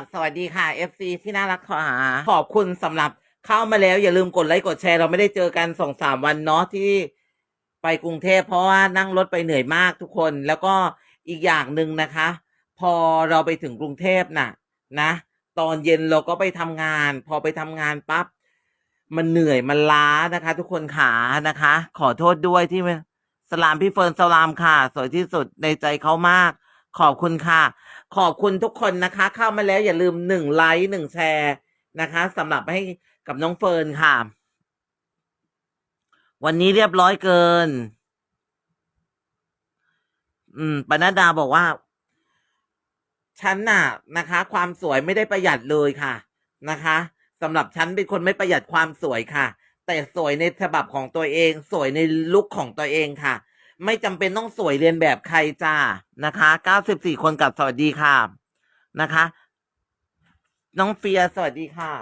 บสวัสดีค่ะ FC ที่น่ารักค่ะขอบคุณสำหรับเข้ามาแล้ว อย่าลืมกดไลค์กดแชร์เราไม่ได้เจอกันสองสามวันเนาะที่ไปกรุงเทพเพราะว่านั่งรถไปเหนื่อยมากทุกคน แล้วก็อีกอย่างหนึ่งนะคะ พอเราไปถึงกรุงเทพน่ะ นะ ตอนเย็นเราก็ไปทำงาน พอไปทำงานปั๊บมันเหนื่อยมันล้านะคะ ทุกคนขานะคะ ขอโทษด้วยที่สลามพี่เฟิร์นสลามค่ะ สวยที่สุดในใจเขามาก ขอบคุณค่ะ ขอบคุณทุกคนนะคะ เข้ามาแล้วอย่าลืมหนึ่งไลค์หนึ่งแชร์นะคะสำหรับให้กับน้องเฟิร์นค่ะ วันนี้เรียบร้อยเกิน อืมปนัดดาบอกว่า ฉันน่ะนะคะ ความสวยไม่ได้ประหยัดเลยค่ะ นะคะสำหรับฉันเป็นคนไม่ประหยัดความสวยค่ะ แต่สวยในฉบับของตัวเอง สวยในลุคของตัวเองค่ะ ไม่จำเป็นต้องสวยเรียนแบบใครจ้านะคะเก้าสิบสี่คนกับสวัสดีค่ะ นะคะ น้องเฟียสวัสดีค่ะ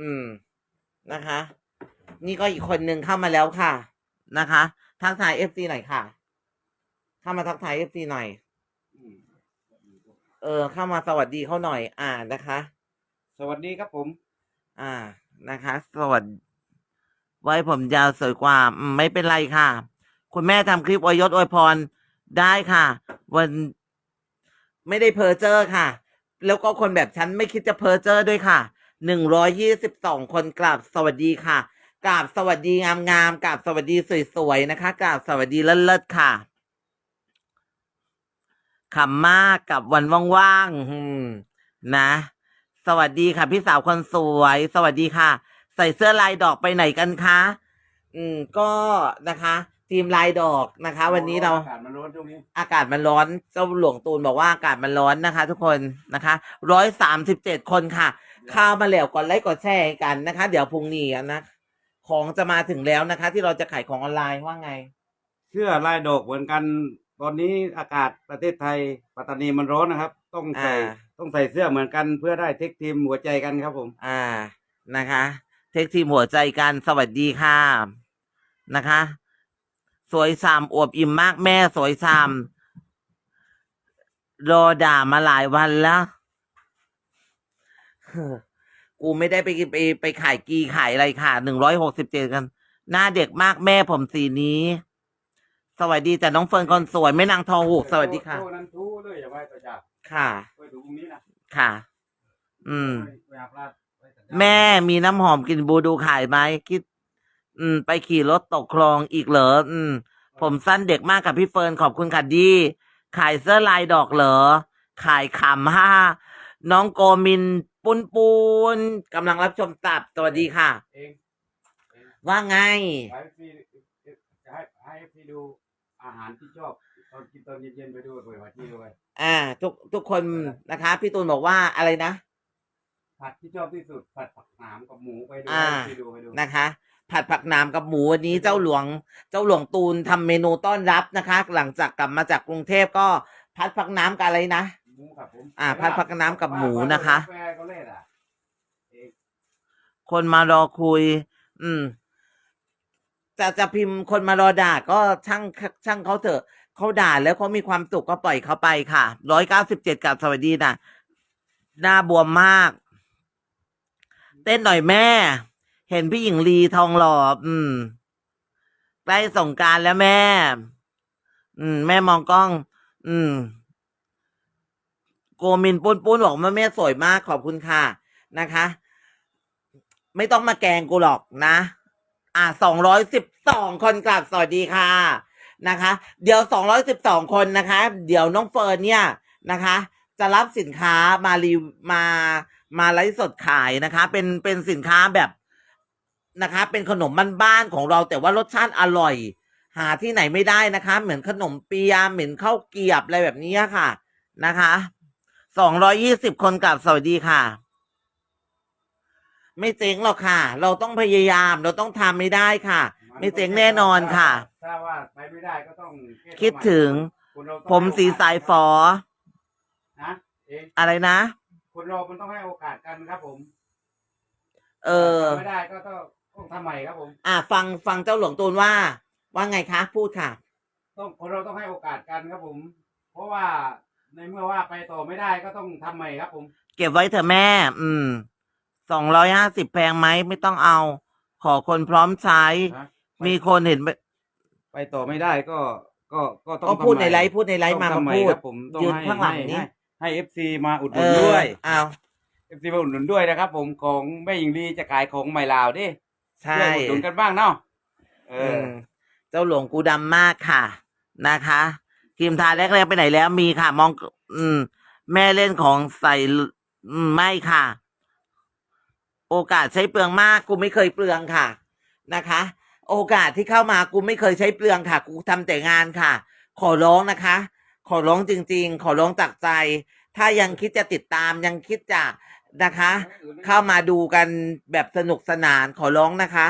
อืมนะคะ นี่ก็อีกคนหนึ่งเข้ามาแล้วค่ะ นะคะ ทักทายเอฟซีหน่อยค่ะ เข้ามาทักทายเอฟซีหน่อย เออ เข้ามาสวัสดีเขาหน่อย อ่านะคะ สวัสดีครับผม อ่านะคะ สวัสดีไว้ผมยาวสวยกว่าอืมไม่เป็นไรค่ะ คุณแม่ทำคลิปอวยยศอวยพรได้ค่ะ วันไม่ได้เพอเจอร์ค่ะ แล้วก็คนแบบฉันไม่คิดจะเพอเจอร์ด้วยค่ะหนึ่งร้อยยี่สิบสองคนกราบสวัสดีค่ะกราบสวัสดีงามๆกราบสวัสดีสวยๆนะคะกราบสวัสดีเลิศๆค่ะขำมากกับวันว่างๆนะ สวัสดีค่ะ พี่สาวคนสวย สวัสดีค่ะ ใส่เสื้อลายดอกไปไหนกันคะ อืม ก็นะคะ ทีมลายดอกนะคะ วันนี้เรา อากาศมันร้อนช่วงนี้อากาศมันร้อนเจ้าหลวงตูนบอกว่าอากาศมันร้อนนะคะ ทุกคนนะคะร้อยสามสิบเจ็ดคนค่ะเข้าวมาแล้วกดไลค์กดแชร์ให้กันนะคะ เดี๋ยวพรุ่งนี้นะ ของจะมาถึงแล้วนะคะ ที่เราจะขายของออนไลน์ว่าไง เสื้อลายดอกเหมือนกัน ตอนนี้อากาศประเทศไทยปัตตานีมันร้อนนะครับ ต้องใส่อ่า ต้องใส่เสื้อเหมือนกันเพื่อได้เทคทีมหัวใจกันครับผม อ่านะคะ เทคทีมหัวใจกันสวัสดีค่ะนะคะ สวยซามอวบอิ่มมากแม่สวยซามรอด่ามาหลายวันแล้วกูไม่ได้ไปไปไปขายกีขายอะไรค่ะหนึ่งร้อยหกสิบเจ็ดกัน หน้าเด็กมากแม่ผมสีนี้ สวัสดีจ้ะน้องเฟิร์นคนสวยแม่นางทองหูกสวัสดีค่ะโนั้นทูเลยอย่าไว้ประจับค่ะ ไว้ดูพรุ่งนี้นะค่ะ อืม ไว้ไว้อาบลาดไว้สัญญาณ แม่มีน้ำหอมกลินบูดูขายไหมคิด อืม ไปขี่รถตกคลองอีกเหรออืม ผมสั้นเด็กมากกับพี่เฟิร์นขอบคุณค่ะดีขายเสื้อลายดอกเหรอ ขายขำฮ่าน้องโกมินปุนปูนกำลังรับชมตับสวัสดีค่ะ เองเองว่าไงไว้พี่จะให้ให้พี่ดูอาหารที่ชอบตอนกินตอนเย็นๆไปดูไปว่าที่ด้วยอ่า ทุกทุกคนนะคะ พี่ตูนบอกว่าอะไรนะ ผัดที่ชอบที่สุดผัดผักหนามกับหมูไปดูอ่าไปดูไปดูนะคะ ผัดผักหนามกับหมูวันนี้เจ้าหลวง เจ้าหลวงตูนทำเมนูต้อนรับนะคะ หลังจากกลับมาจากกรุงเทพก็ผัดผักหน้ำกับอะไรนะหมูครับผมอ่าผัดผักน้ำกับหมูนะคะกาแฟก็เล่นอะเองคนมารอคุย อืมจะจะพิมพ์คนมารอด่าก็ช่างช่างเขาเถอะเขาด่าแล้วเขามีความสุขก็ปล่อยเขาไปค่ะร้อยเก้าสิบเจ็ดกับสวัสดีนะหน้าบวมมาก เต้นหน่อยแม่ เห็นพี่หญิงลีทองหล่ออืม ใกล้สงการแล้วแม่ อืม แม่มองกล้อง อืม โกมินปุ้นปุ้นบอกว่าแม่สวยมากขอบคุณค่ะ นะคะ ไม่ต้องมาแกงกูหรอกนะ อะสองร้อยสิบสองคนกลับสวัสดีค่ะ นะคะ เดี๋ยวสองร้อยสิบสองคนนะคะ เดี๋ยวน้องเฟิร์นเนี่ยนะคะ จะรับสินค้ามารีมามาไลฟ์สดขายนะคะ เป็นเป็นสินค้าแบบ นะคะ เป็นขนมบ้านๆของเราแต่ว่ารสชาติอร่อย หาที่ไหนไม่ได้นะคะ เหมือนขนมเปียะเหมือนข้าวเกรียบอะไรแบบนี้ค่ะนะคะสองร้อยี่สิบคนกลับสวัสดีค่ะ ไม่เจ๊งหรอกค่ะ เราต้องพยายามเราต้องทำไม่ได้ค่ะ ไม่เจ๊งแน่นอนค่ะ ถ้าว่าไปไม่ได้ก็ต้องแก้คิดถึง คนเราต้องผมสีสายฟอนะเองอะไรนะ คนเรามันต้องให้โอกาสกันครับผมเออทำไม่ได้ก็ต้อง ต้องทำใหม่ครับผม อะฟังฟังเจ้าหลวงตูนว่า ว่าไงคะ พูดค่ะ ต้องคนเราต้องให้โอกาสกันครับผม เพราะว่าในเมื่อว่าไปต่อไม่ได้ก็ต้องทำใหม่ครับผม เก็บไว้เถอะแม่ อืมสองร้อยห้าสิบแพงไหมไม่ต้องเอา ขอคนพร้อมใช้นะมีคนเห็นไปต่อไม่ได้ก็ก็ก็ต้องก็พูดทำในใหม่ไลฟ์พูดในไลฟ์ต้องมาทำมาใหม่พูด ครับผมต้องยืนให้ข้างหลังให้นี้ ให้ให้เอฟซีมาอุดหเอนุนอด้วยเอา เอฟซีมาอุดหนุนด้วยนะครับผมของแม่หญิงลีจะขายของใหม่ลาวดิ ใช่ ช่วยอุดหนุนกันบ้างเนาะเอเอออเจ้าหลวงกูดำมากค่ะ นะคะครีมทาแรกๆไปไหนแล้วมีค่ะ มอง อืม แม่เล่นของใส่อืมไม่ค่ะ โอกาสใช้เปลืองมาก กูไม่เคยเปลืองค่ะ นะคะ โอกาสที่เข้ามากูไม่เคยใช้เปลืองค่ะ กูทำแต่งานค่ะ ขอร้องนะคะ ขอร้องจริง ๆ ขอร้องจากใจ ถ้ายังคิดจะติดตามยังคิดจะนะคะ เข้ามาดูกันแบบสนุกสนานขอร้องนะคะ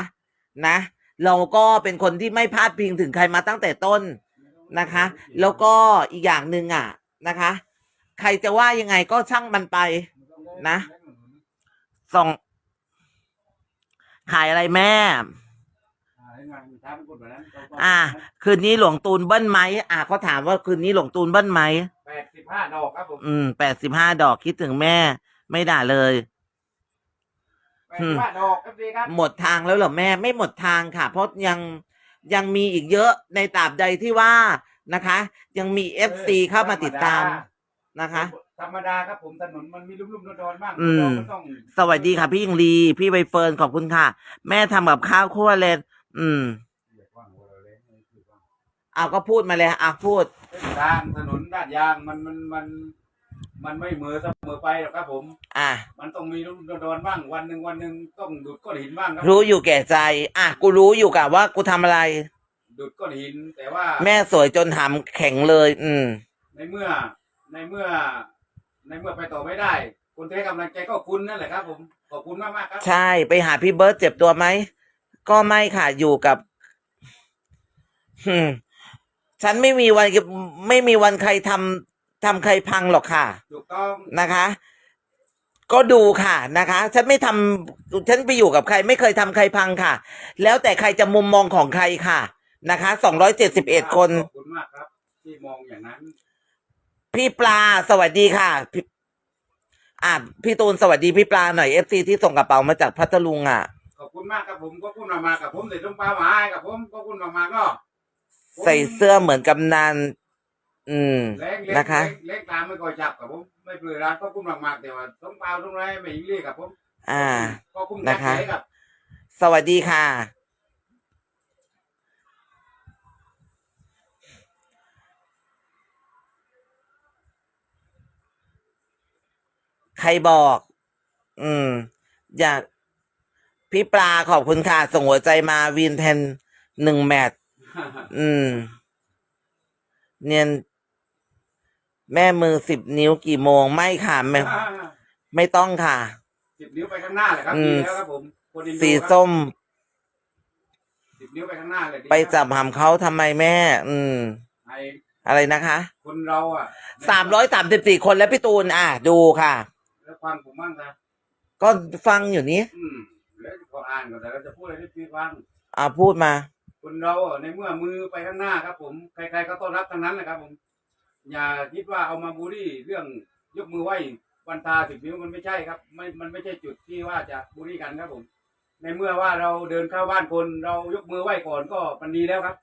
นะ เราก็เป็นคนที่ไม่พลาดพิงถึงใครมาตั้งแต่ต้นนะคะ แล้วก็อีกอย่างหนึ่งอะนะคะ ใครจะว่ายังไงก็ช่างมันไปนะส่งขายอะไรแม่ อ่า คืนนี้หลวงตูนเบิ้ลไหมอ่าเขาถามว่าคืนนี้หลวงตูนเบิ้ลไหมแปดสิบห้าดอกครับผมอืมแปดสิบห้าดอกคิดถึงแม่ ไม่ด่าเลยแปดสิบห้าดอกครับดีครับหมดทางแล้วเหรอแม่ไม่หมดทางค่ะ เพราะยังยังมีอีกเยอะในตราบใดที่ว่านะคะ ยังมีเอฟซีเข้ามาติดตามนะคะ ธรรมดาครับผมถนนมันมีลุ่มๆดอนๆบ้างอืม เราก็ต้อง สวัสดีค่ะพี่ยิงลี พี่ใบเฟิร์นขอบคุณค่ะ แม่ทำกับข้าวคั่วเลย อืมเอาก็พูดมาเลยอะพูดเส้นทางถนนลาดยางมันมันมัน มันไม่เหมือเสมอไปหรอกครับผม อะ มันต้องมีลุ่มๆดอนๆบ้างวันหนึ่งวันหนึ่งต้องดูดก้อนหินบ้างครับรู้อยู่แก่ใจ อะกูรู้อยู่กับว่ากูทำอะไร ดูดก้อนหินแต่ว่า แม่สวยจนหำแข็งเลย อืม ในเมื่อ ในเมื่อ ในเมื่อไปต่อไม่ได้คนที่ให้กำลังใจก็คุณนั่นแหละครับ ผมขอบคุณมากมากๆครับ ใช่ไปหาพี่เบิร์ตเจ็บตัวไหม ก็ไม่ค่ะอยู่กับหืมฉันไม่มีวันไม่มีวันใครทำทำใครพังหรอกค่ะถูกต้องนะคะ ก็ดูค่ะนะคะ ฉันไม่ทำฉันไปอยู่กับใคร ไม่เคยทำใครพังค่ะ แล้วแต่ใครจะมุมมองของใครค่ะนะคะสองร้อยเจ็ดสิบเอ็ดคนขอบคุณมากครับที่มองอย่างนั้น พี่ปลาสวัสดีค่ะพี่อะพี่ตูนสวัสดีพี่ปลาหน่อยเอฟซีที่ส่งกระเป๋ามาจากพัทลุงอะ ขอบคุณมากครับผมก็พูดมากๆกับผมเด็ดลงปลาหมาให้กับผมก็พูดมากๆเนาะผมใส่เสื้อเหมือนกำนันอืม เล็กเล็กนะคะ เล็กเล็กตามไม่ก่อยจับกับผมไม่เปลือยร้านก็พูดมากๆแต่ว่าต้องเปล่าต้องไรไม่ยิงเรียกกับผมอ่าก็คุ้มนะคะ เลยครับ สวัสดีค่ะ ใครบอก อืม อยาก พี่ปลาขอบคุณค่ะ ส่งหัวใจมาวีนแทนหนึ่งแมตช์อืม เนียน แม่มือสิบนิ้วกี่โมงไม่ค่ะ ไม่ไม่ต้องค่ะ สิบนิ้วไปข้างหน้าเลยครับอืดีมแล้วครับผมคนอินโดสีครับส้ม สิบนิ้วไปข้างหน้าเลยดีไปจับหำเขาทำไมแม่ อืม ไอ้อะไรนะคะคนเราอะสามร้อยสามสิบสี่คนแล้วพี่ตูน อะ ดูค่ะ แล้วฟังผมบ้างนะก็ฟังอยู่นี้ อืมแล้วข ออ่านก่อนแต่เราจะพูดอะไรให้พี่ฟังอ่าพูดมา คนเราอะในเมื่อมือไปข้างหน้าครับ ผมใครๆก็ต้อนรับทั้งนั้นแหละครับ ผม อย่าคิดว่าเอามาบูลลี่เรื่องยกมือไหว้วันตาสิบนิ้วมันไม่ใช่ครับ ไม่มันไม่ใช่จุดที่ว่าจะบูลลี่กันครับผม ในเมื่อว่าเราเดินเข้าบ้านคนเรายกมือไหว้ก่อนก็มันดีแล้วครับ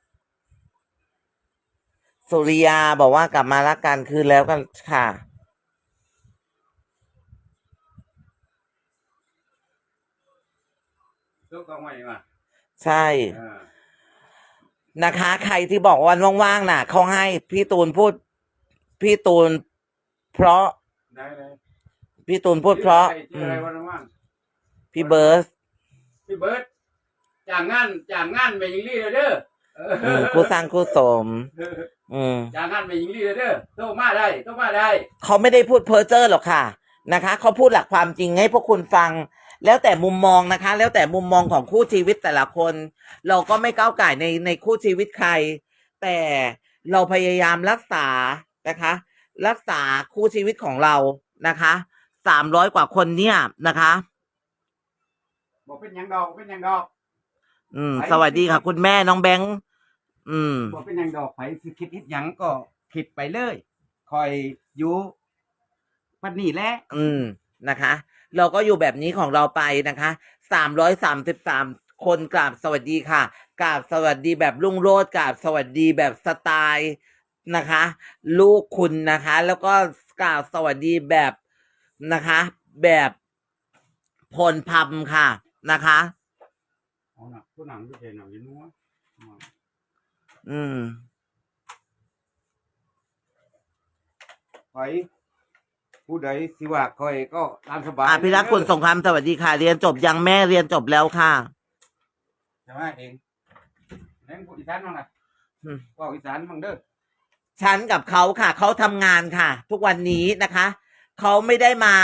สุริยาบอกว่ากลับมารักกันคืนแล้วกันค่ะ ทุกต้องไหวมาใช่ อ่านะคะ ใครที่บอกวันว่างๆน่ะเขาให้พี่ตูนพูด พี่ตูน เพราะได้เลยพี่ตูนพูดเพราะ ชื่ออะไรวันว่างพี่เบิร์สพี่เบิร์ตจ่างงานจ่างงานไม่ยิงลี่เลยเด้อเอออืมคู่สร้างคู่สม อืมจ่างงานไม่ยิงลี่เลยเด้อโตมาได้โตมาได้ เขาไม่ได้พูดเพ้อเจ้อหรอกค่ะนะคะ เขาพูดหลักความจริงให้พวกคุณฟัง แล้วแต่มุมมองนะคะ แล้วแต่มุมมองของคู่ชีวิตแต่ละคน เราก็ไม่ก้าวไก่ในในคู่ชีวิตใคร แต่เราพยายามรักษานะคะ รักษาคู่ชีวิตของเรานะคะสามร้อยกว่าคนเนี่ยนะคะบอกเป็นหยังดอกเป็นหยังดอก อืม สวัสดีค่ะ คุณแม่น้องแบงค์อืมบอกเป็นหยังดอกไผสิคิดอิดหยังก็คิดไปเลย คอยอยู่ปันนี่แหละอืมนะคะ เราก็อยู่แบบนี้ของเราไปนะคะสามร้อยสามสิบสามคนกราบสวัสดีค่ะกราบสวัสดีแบบรุ่งโรจน์กราบสวัสดีแบบสไตล์นะคะ ลูกคุณนะคะ แล้วก็กราบสวัสดีแบบนะคะ แบบพลพำค่ะนะคะเอาหนักผู้หนังที่เห็นหนังยินนัวอืมคอย ผู้ใดสิว่าคอยก็ตามสบายอภิรักษ์คุณสงครามสวัสดีค่ะ เรียนจบยังแม่เรียนจบแล้วค่ะ ใช่ไหมเองเล่นพูดอีสานบ้างนะอืม ว่าอีสานบ้างเด้อฉันกับเขาค่ะ เขาทำงานค่ะ ทุกวันนี้นะคะ เขาไม่ได้มา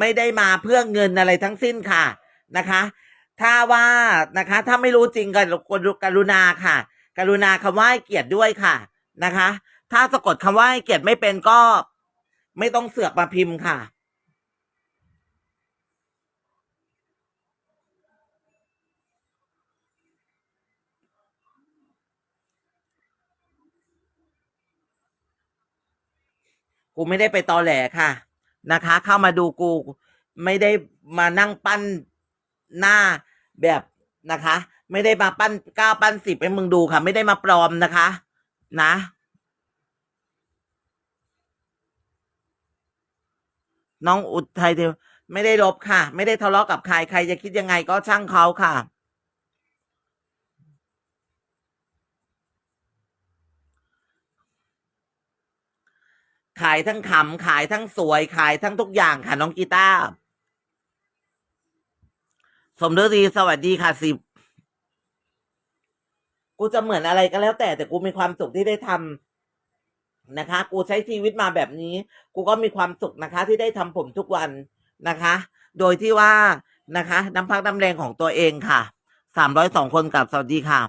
ไม่ได้มาเพื่อเงินอะไรทั้งสิ้นค่ะนะคะ ถ้าว่านะคะ ถ้าไม่รู้จริงกันกรุณาค่ะ กรุณาคำว่าให้เกียรติด้วยค่ะนะคะ ถ้าสะกดคำว่าให้เกียรติไม่เป็นก็ ไม่ต้องเสือกมาพิมพ์ค่ะ กูไม่ได้ไปตอแหลค่ะ นะคะ เข้ามาดูกูไม่ได้มานั่งปั้นหน้าแบบนะคะ ไม่ได้มาปั้นเก้าปั้นสิบให้มึงดูค่ะ ไม่ได้มาปลอมนะคะ นะ น้องอุทัยเดียวไม่ได้ลบค่ะ ไม่ได้ทะเลาะกับใครใครจะคิดยังไงก็ช่างเขาค่ะขายทั้งขำขายทั้งสวยขายทั้งทุกอย่างค่ะน้องกีตาร์สมฤดีสวัสดีค่ะสิบ กูจะเหมือนอะไรก็แล้วแต่แต่กูมีความสุขที่ได้ทำ นะคะ กูใช้ชีวิตมาแบบนี้ กูก็มีความสุขนะคะ ที่ได้ทำผมทุกวันนะคะ โดยที่ว่านะคะ น้ำพักน้ำแรงของตัวเองค่ะสามร้อยสองคนกับสวัสดีค่ะ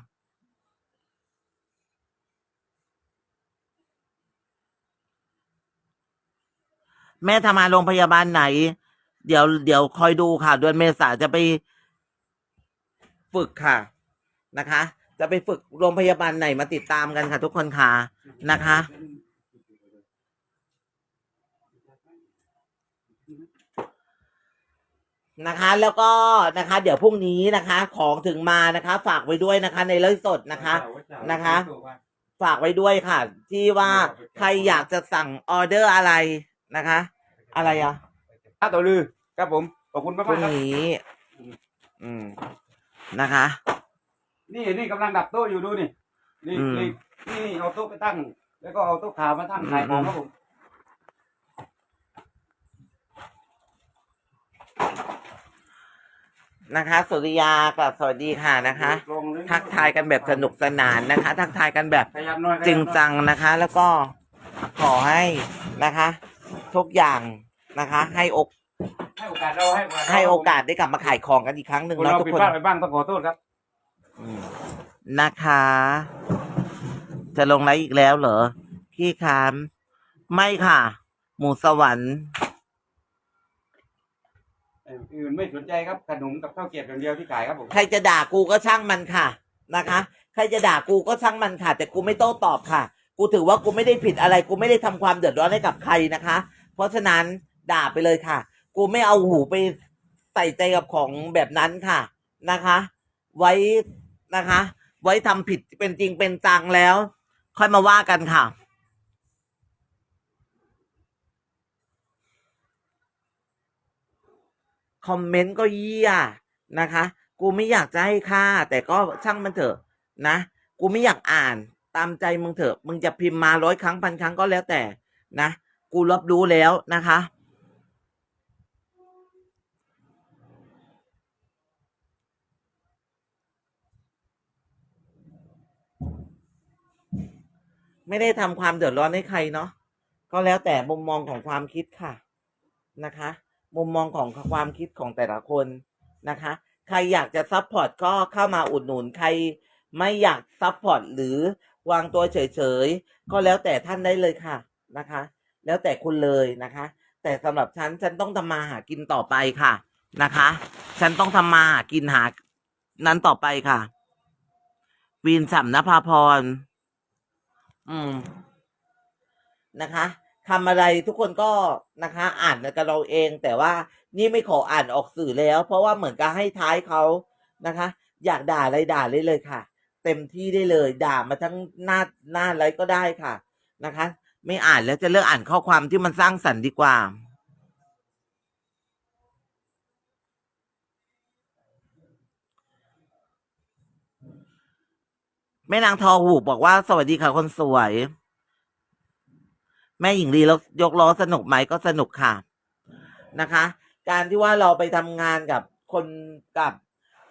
แม่ทำงานโรงพยาบาลไหน เดี๋ยวเดี๋ยวคอยดูค่ะเดือนเมษาจะไปฝึกค่ะนะคะ จะไปฝึกโรงพยาบาลไหนมาติดตามกันค่ะ ทุกคนค่ะนะคะ นะคะ แล้วก็นะคะ เดี๋ยวพรุ่งนี้นะคะ ของถึงมานะคะ ฝากไว้ด้วยนะคะ ในไลฟ์สดนะคะนะคะ ฝากไว้ด้วยค่ะ ที่ว่าใครอยากจะสั่งออเดอร์อะไรนะคะ อะไรอะถ้าตัวลือครับผมขอบคุณพรุ่มากงๆครับ นี้ อืมนะคะ นี่นี่กำลังดับโต๊ะอยู่ดูนี่นี่อืม นี่นี่เอาโต๊ะไปตั้ง แล้วก็เอาโต๊ะขาวมาตั้งขายของครับผมนะคะ สุริยากับสวัสดีค่ะนะคะลงเลยทักทายกันแบบสนุกสนานนะคะ ทักทายกันแบบขยับหน่อยจริงจังนะคะ แล้วก็ขอให้นะคะ ทุกอย่างนะคะ ให้โอกให้โอกาสเราให้ให้โอกาสได้กลับมาขายของกันอีกครั้งหนึ่งคนเนาะเราทุกผิดคน พลาดไปบ้างต้องขอโทษครับอืม นะคะ จะลงไลฟ์อีกแล้วเหรอ พี่คามไม่ค่ะ หมูสวรรค์อื่นไม่สนใจครับขนมกับข้าวเกรี๊ยวอย่างเดียวที่ขายครับผมใครจะด่ากูก็ช่างมันค่ะนะคะ ใครจะด่ากูก็ช่างมันค่ะ แต่กูไม่โต้ตอบค่ะ กูถือว่ากูไม่ได้ผิดอะไร กูไม่ได้ทำความเดือดร้อนให้กับใครนะคะ เพราะฉะนั้นด่าไปเลยค่ะ กูไม่เอาหูไปใส่ใจกับของแบบนั้นค่ะนะคะ ไว้ นะคะ ไว้ทำผิดเป็นจริงเป็นจังแล้ว ค่อยมาว่ากันค่ะ คอมเมนต์ก็เยี่ยนะคะ กูไม่อยากจะให้ค่า แต่ก็ช่างมันเถอะนะ กูไม่อยากอ่านตามใจมึงเถอะ มึงจะพิมพ์มาร้อยครั้งพันครั้งก็แล้วแต่นะ กูรับรู้แล้วนะคะ ไม่ได้ทำความเดือดร้อนให้ใครเนาะก็แล้วแต่มุมมองของความคิดค่ะนะคะ มุมมองของความคิดของแต่ละคนนะคะ ใครอยากจะซัพพอร์ตก็เข้ามาอุดหนุนใครไม่อยากซัพพอร์ตหรือวางตัวเฉยๆ ก็แล้วแต่ท่านได้เลยค่ะนะคะ แล้วแต่คุณเลยนะคะ แต่สำหรับฉันฉันต้องทำมาหากินต่อไปค่ะนะคะ ฉันต้องทำมาหากินหานั้นต่อไปค่ะวีนสัมนภาพร อืมนะคะทำอะไรทุกคนก็นะคะ อ่านกันเราเอง แต่ว่านี่ไม่ขออ่านออกสื่อแล้ว เพราะว่าเหมือนกับให้ท้ายเขานะคะ อยากด่าอะไรด่าเลยเลยค่ะ เต็มที่ได้เลย ด่ามาทั้งหน้าหน้าอะไรก็ได้ค่ะนะคะ ไม่อ่านแล้วจะเลิกอ่านข้อความที่มันสร้างสรรค์ดีกว่า แม่นางทอหูบอกว่าสวัสดีค่ะคนสวย แม่หญิงลีแล้วยกล้อสนุกไหมก็สนุกค่ะนะคะ การที่ว่าเราไปทำงานกับคนกับ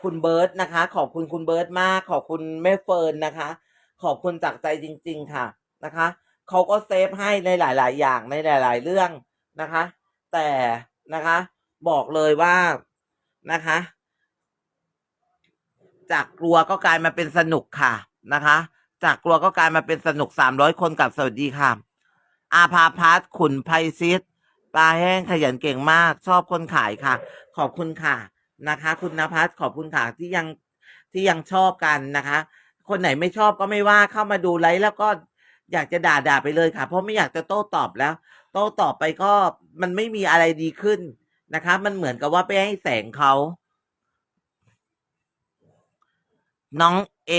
คุณเบิร์ตนะคะ ขอบคุณคุณเบิร์ตมาก ขอบคุณแม่เฟิร์นนะคะ ขอบคุณจากใจจริง ๆ ค่ะนะคะเขาก็เซฟให้ในหลาย ๆ อย่างในหลาย ๆ เรื่องนะคะ แต่นะคะ บอกเลยว่านะคะ จากกลัวก็กลายมาเป็นสนุกค่ะ นะคะ จากกลัวก็กลายมาเป็นสนุกสามร้อยคนกับสวัสดีค่ะ อาภาพัฒขุนไพซิสปลาแห้งขยันเก่งมาก ชอบคนขายค่ะ ขอบคุณค่ะนะคะ คุณนภัสขอบคุณค่ะที่ยังที่ยังชอบกันนะคะ คนไหนไม่ชอบก็ไม่ว่าเข้ามาดูไลฟ์แล้วก็อยากจะด่าด่าไปเลยค่ะ เพราะไม่อยากจะโต้ตอบแล้ว โต้ตอบไปก็มันไม่มีอะไรดีขึ้นนะคะ มันเหมือนกับว่าไปให้แสงเขา น้องเอ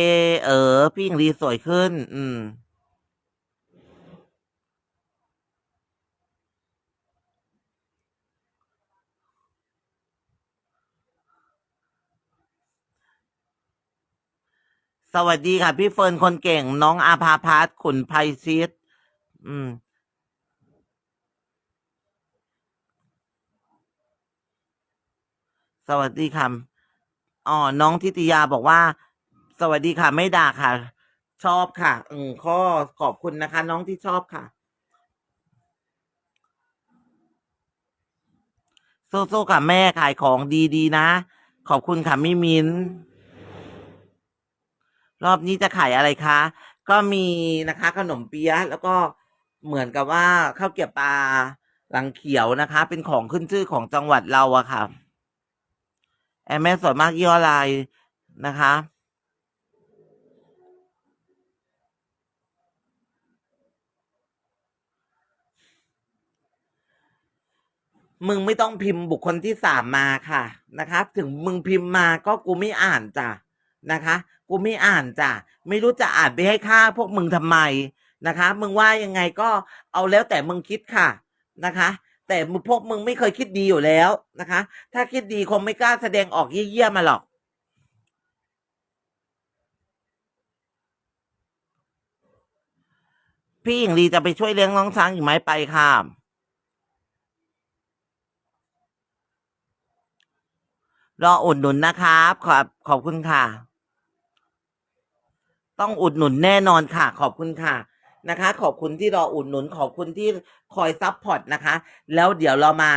เออ พี่หญิงลีสวยขึ้น อืม สวัสดีค่ะ พี่เฟิร์นคนเก่ง น้องอาภาพัฒขุนไพซิสอืมสวัสดีค่ะ อ๋อ น้องทิติยาบอกว่า สวัสดีค่ะ ไม่ด่าค่ะ ชอบค่ะ อืมข้อขอบคุณนะคะ น้องที่ชอบค่ะสู้ๆค่ะแม่ขายของดีๆนะ ขอบคุณค่ะมิมิน รอบนี้จะขายอะไรคะ ก็มีนะคะ ขนมเปี๊ยะแล้วก็เหมือนกับว่าข้าวเกี๊ยวปลาหลังเขียวนะคะ เป็นของขึ้นชื่อของจังหวัดเราอะค่ะ แอมแม่สวยมากยี่ห้ออะไรนะคะ มึงไม่ต้องพิมพ์บุคคลที่สามมาค่ะนะคะ ถึงมึงพิมพ์มาก็กูไม่อ่านจ้ะนะคะ กูไม่อ่านจ้ะไม่รู้จะอ่านไปให้ค่าพวกมึงทำไมนะคะ มึงว่ายังไงก็เอาแล้วแต่มึงคิดค่ะนะคะ แต่พวกมึงไม่เคยคิดดีอยู่แล้วนะคะ ถ้าคิดดีคงไม่กล้าแสดงออกเยี่ยๆมาหรอกพี่หญิงลีจะไปช่วยเลี้ยงน้องช้างอีกไหมไปค่ะ รออุดหนุนนะครับ ขอบขอบคุณค่ะ ต้องอุดหนุนแน่นอนค่ะ ขอบคุณค่ะนะคะ ขอบคุณที่รออุดหนุน ขอบคุณที่คอยซัพพอร์ตนะคะ แล้วเดี๋ยวเรามา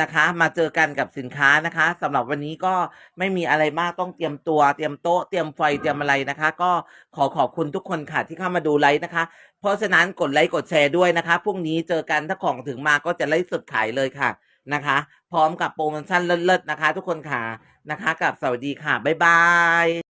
นะคะ มาเจอกันกับสินค้านะคะสำหรับวันนี้ก็ไม่มีอะไรมากต้องเตรียมตัว เตรียมโต๊ะเตรียมไฟเตรียมอะไรนะคะ ก็ขอขอบคุณทุกคนค่ะที่เข้ามาดูไลฟ์นะคะ เพราะฉะนั้นกดไลค์กดแชร์ด้วยนะคะพรุ่งนี้เจอกันถ้าของถึงมาก็จะไลฟ์สดขายเลยค่ะ นะคะ พร้อมกับโปรโมชั่นเลิศๆนะคะ ทุกคนค่ะนะคะ กับสวัสดีค่ะ บ๊ายบาย